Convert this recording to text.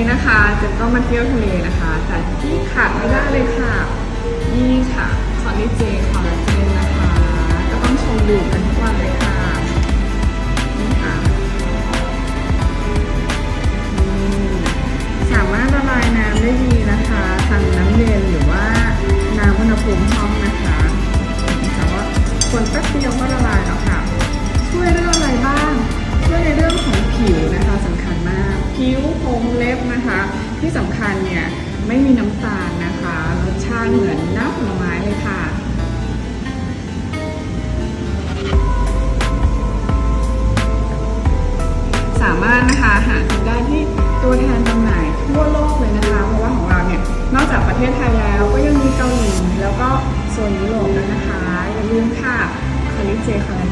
นี้นะคะจะก็มาเที่ยวทะเลนะคะ แต่ที่ขาดไม่ได้เลยค่ะ นี่ค่ะคอลลาเจคอลลาเจนนะคะ ก็ต้องชมดื่มกันทุกวันเลยค่ะนี่ค่ะสามารถละลายน้ำได้ดีนะคะทั้งน้ำเย็นหรือว่าน้ำอุณหภูมิห้องนะคะแต่ว่าคนแป๊บเดียวก็ละลาย นะคะ ที่สำคัญเนี่ยไม่มีน้ำตาลนะคะรสชาติเหมือนน้ำผลไม้เลยค่ะสามารถนะคะหาซื้อได้ที่ตัวแทนจำหน่ายทั่วโลกเลยนะคะ เพราะว่าของเราเนี่ยนอกจากประเทศไทยแล้วก็ยังมีเกาหลีแล้วก็โซนยุโรปด้วนะคะอย่าลืมค่ะคอลลิเจคอลลา